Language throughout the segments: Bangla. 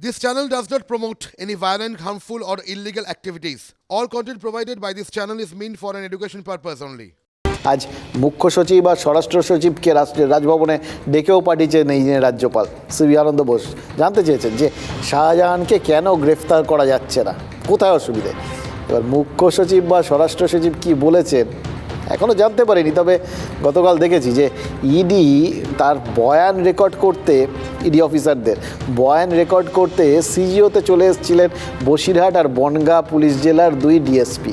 This channel does not promote any violent, harmful, or illegal activities. All content provided by this channel is meant for an education purpose only. আজ মুখ্য সচিব আর স্বরাষ্ট্র সচিবকে রাষ্ট্রের রাজভবনে ডেকেও পাঠিয়েছেন এই রাজ্যপাল সিবি আনন্দ বোস জানতে চেয়েছেন যে শাহজাহানকে কেন গ্রেফতার করা যাচ্ছে না কোথায় অসুবিধে এবার মুখ্য সচিব বা স্বরাষ্ট্র সচিব কি বলেছেন এখনও জানতে পারিনি, তবে গতকাল দেখেছি যে ইডি তার বয়ান রেকর্ড করতে ইডি অফিসারদের, বয়ান রেকর্ড করতে সিজিওতে চলে এসেছিলেন বসিরহাট আর বনগা পুলিশ জেলার দুই ডিএসপি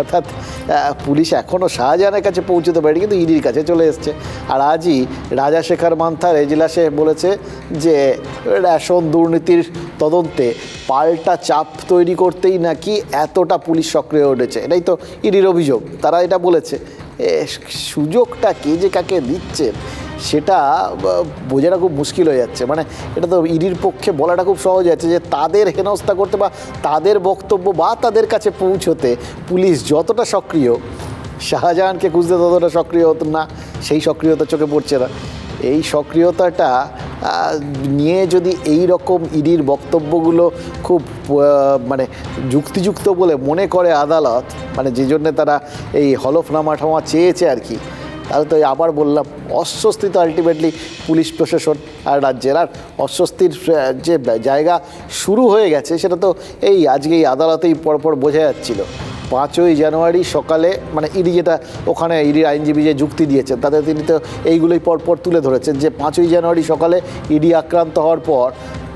অর্থাৎ পুলিশ এখনও শাহজাহানের কাছে পৌঁছতে পারেনি, কিন্তু ইডির কাছে চলে এসছে। আর আজই রাজা রাজাশেখর মান্থার এজলাসে বলেছে যে, রেশন দুর্নীতির তদন্তে পাল্টা চাপ তৈরি করতেই নাকি এতটা পুলিশ সক্রিয় উঠেছে এটাই তো ইডির অভিযোগ। তারা এটা বলেছে। সুযোগটা কে যে কাকে দিচ্ছে, সেটা বোঝাটা খুব মুশকিল হয়ে যাচ্ছে। মানে এটা তো ইডির পক্ষে বলাটা খুব সহজ যাচ্ছে যে তাদের হেনস্থা করতে বা তাদের বক্তব্য বা তাদের কাছে পৌঁছতে পুলিশ যতটা সক্রিয়, শাহজাহানকে খুঁজতে ততটা সক্রিয় হতো না, সেই সক্রিয়তা চোখে পড়ছে না। এই সক্রিয়তাটা নিয়ে যদি এই রকম ইডির বক্তব্যগুলো খুব মানে যুক্তিযুক্ত বলে মনে করে আদালত মানে যে জন্যে তারা এই হলফনামা ঠামা চেয়েছে আর কি, তাহলে তো আবার বললাম, অস্বস্তি তো আলটিমেটলি পুলিশ প্রশাসন আর রাজ্যের। আর অস্বস্তির যে জায়গা শুরু হয়ে গেছে, সেটা তো এই আজকে এই আদালতেই পরপর বোঝা যাচ্ছিল। পাঁচই জানুয়ারি সকালে মানে ইডি যেটা ওখানে ইডির আইনজীবী যে যুক্তি দিয়েছেন, তাতে তিনি তো এইগুলোই পরপর তুলে ধরেছেন যে পাঁচই জানুয়ারি সকালে ইডি আক্রান্ত হওয়ার পর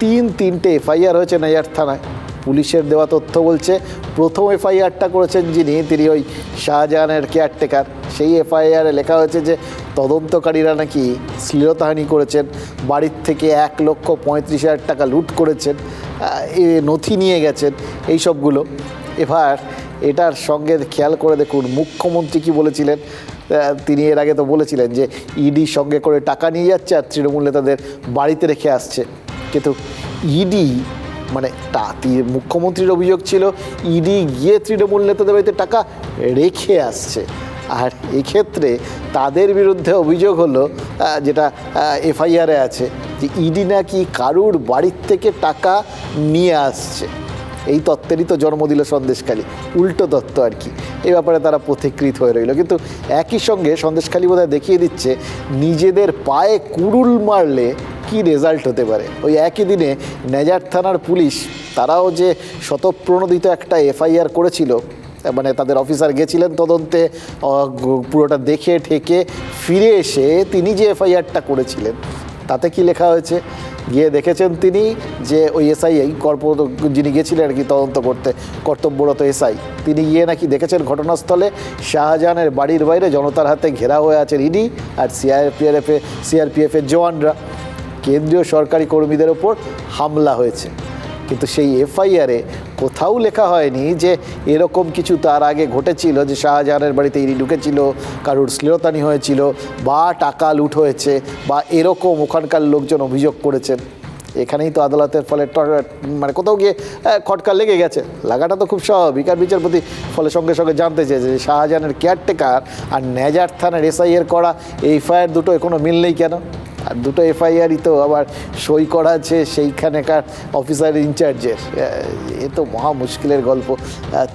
তিন তিনটে এফআইআর হয়েছে নাইয়ার থানায়। পুলিশের দেওয়া তথ্য বলছে, প্রথম এফআইআরটা করেছেন যিনি, তিনি ওই শাহজাহানের কেয়ারটেকার। সেই এফআইআরে লেখা হয়েছে যে তদন্তকারীরা নাকি শ্লীলতাহানি করেছেন, বাড়ির থেকে এক লক্ষ পঁয়ত্রিশ হাজার টাকা লুট করেছেন নথি নিয়ে গেছেন, এই সবগুলো। এবার এটার সঙ্গে খেয়াল করে দেখুন, মুখ্যমন্ত্রী কি বলেছিলেন? তিনি এর আগে তো বলেছিলেন যে, ইডি সঙ্গে করে টাকা নিয়ে যাচ্ছে আর তৃণমূল নেতাদের বাড়িতে রেখে আসছে। কিন্তু ইডি মানে তা মুখ্যমন্ত্রীর অভিযোগ ছিল, ইডি গিয়ে তৃণমূল নেতাদের বাড়িতে টাকা রেখে আসছে। আর এক্ষেত্রে তাদের বিরুদ্ধে অভিযোগ হলো যেটা এফআইআরে আছে, যে ইডি নাকি কারুর বাড়ির থেকে টাকা নিয়ে আসছে। এই তত্ত্বেরই তো জন্ম দিল সন্দেশখালী, উল্টো তত্ত্ব আর কি। এই ব্যাপারে তারা পথিকৃত হয়ে রইল। কিন্তু একই সঙ্গে সন্দেশখালী বোধহয় দেখিয়ে দিচ্ছে, নিজেদের পায়ে কুড়ুল মারলে কি রেজাল্ট হতে পারে? ওই একই দিনে নেজার থানার পুলিশ, তারাও যে শতপ্রণোদিত একটা এফআইআর করেছিল মানে তাদের অফিসার গেছিলেন তদন্তে পুরোটা দেখে, ঠেকে ফিরে এসে তিনি যে এফআইআরটা করেছিলেন, তাতে কি লেখা হয়েছে? গিয়ে দেখেছেন তিনি যে ওই এসআই এই কর্প যিনি গেছিলেন আর কি তদন্ত করতে, কর্তব্যরত এসআই, তিনি গিয়ে নাকি দেখেছেন ঘটনাস্থলে শাহজাহানের বাড়ির বাইরে জনতার হাতে ঘেরা হয়ে আছেন ইডি আর সিআরপিএফে সিআরপিএফের জওয়ানরা। কেন্দ্রীয় সরকারি কর্মীদের ওপর হামলা হয়েছে। কিন্তু সেই এফআইআরে কোথাও লেখা হয়নি যে এরকম কিছু তার আগে ঘটেছিল, যে শাহজাহানের বাড়িতে ইডি ঢুকেছিল, কারুর শ্লীলতানি হয়েছিল, বা টাকা লুট হয়েছে, বা এরকম ওখানকার লোকজন অভিযোগ করেছেন। এখানেই তো আদালতের ফলে মানে কোথাও গিয়ে খটকা লেগে গেছে। লাগাটা তো খুব স্বাভাবিক। আর বিচারপতি ফলে সঙ্গে সঙ্গে জানতে চেয়েছে যে শাহজাহানের কেয়ারটেকার আর নেজার থানার এসআইয়ের করা এফআইআর দুটো কোনো মিল নেই কেন? আর দুটো এফআইআরই তো আবার সই করা আছে সেইখানেকার অফিসার ইনচার্জের এ তো মহা মুশকিলের গল্প।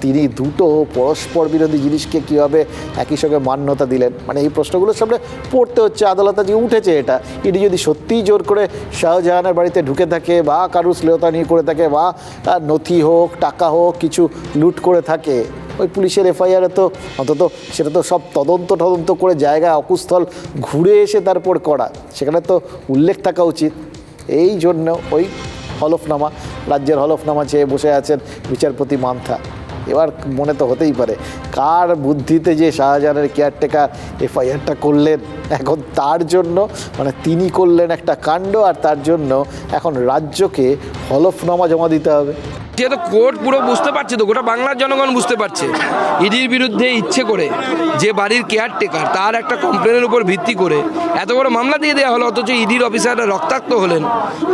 তিনি দুটো পরস্পর বিরোধী জিনিসকে কীভাবে একই সঙ্গে মান্যতা দিলেন? মানে এই প্রশ্নগুলোর সামনে পড়তে হচ্ছে আদালত আজকে উঠেছে এটা। ইডি যদি সত্যিই জোর করে শাহজাহানের বাড়িতে ঢুকে থাকে বা কারুর শ্লীলতা নিয়ে করে থাকে বা নথি হোক, টাকা হোক, কিছু লুট করে থাকে ওই পুলিশের এফআইআরে তো অন্তত সেটা তো সব তদন্ত তদন্ত করে জায়গায় অকুস্থল ঘুরে এসে তারপর করা। সেখানে তো উল্লেখ থাকা উচিত। এই জন্য ওই হলফনামা, রাজ্যের হলফনামা চেয়ে বসে আছেন বিচারপতি মান্থা। এবার মনে তো হতেই পারে, কার বুদ্ধিতে যে শাহজাহানের কেয়ারটেকার এফআইআরটা করলেন। এখন তার জন্য মানে তিনি করলেন একটা কাণ্ড আর তার জন্য এখন রাজ্যকে হলফনামা জমা দিতে হবে। সে তো কোর্ট পুরো বুঝতে পারছে তো, গোটা বাংলার জনগণ বুঝতে পারছে। ইডির বিরুদ্ধে ইচ্ছে করে যে বাড়ির কেয়ারটেকার তার একটা কমপ্লেনের উপর ভিত্তি করে এত বড় মামলা দিয়ে দেওয়া হলো, অথচ ইডির অফিসাররা রক্তাক্ত হলেন।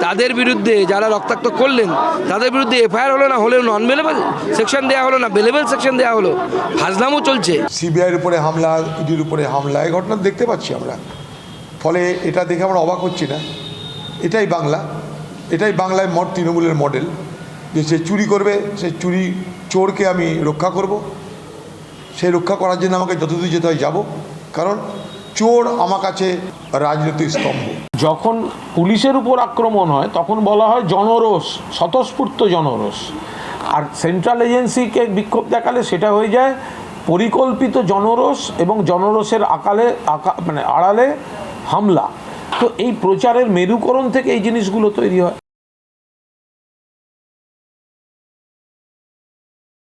তাদের বিরুদ্ধে যারা রক্তাক্ত করলেন, তাদের বিরুদ্ধে এফআইআর হলো না, হলেও নন বেলেবল সেকশন দেওয়া হলো না বেলেবল সেকশন দেওয়া হলো। ফাজলামও চলছে। সিবিআইয়ের উপরে হামলা, ইডির উপরে হামলা, এই ঘটনা দেখতে পাচ্ছি আমরা। ফলে এটা দেখে আমরা অবাক হচ্ছি না। এটাই বাংলা, এটাই বাংলায় মড তৃণমূলের মডেল যে সে চুরি করবে, সে চুরি চোরকে আমি রক্ষা করব। সেই রক্ষা করার জন্য আমাকে যতদূর যেতে হয় যাব। কারণ চোর আমার কাছে রাজনৈতিক স্তম্ভ। যখন পুলিশের উপর আক্রমণ হয়, তখন বলা হয় জনরোষ, স্বতঃস্ফূর্ত জনরোষ। আর সেন্ট্রাল এজেন্সিকে বিক্ষোভ দেখালে সেটা হয়ে যায় পরিকল্পিত জনরোষ এবং জনরোষের আকালে, আকা মানে আড়ালে হামলা। তো এই প্রচারের মেরুকরণ থেকে এই জিনিসগুলো তৈরি হয়।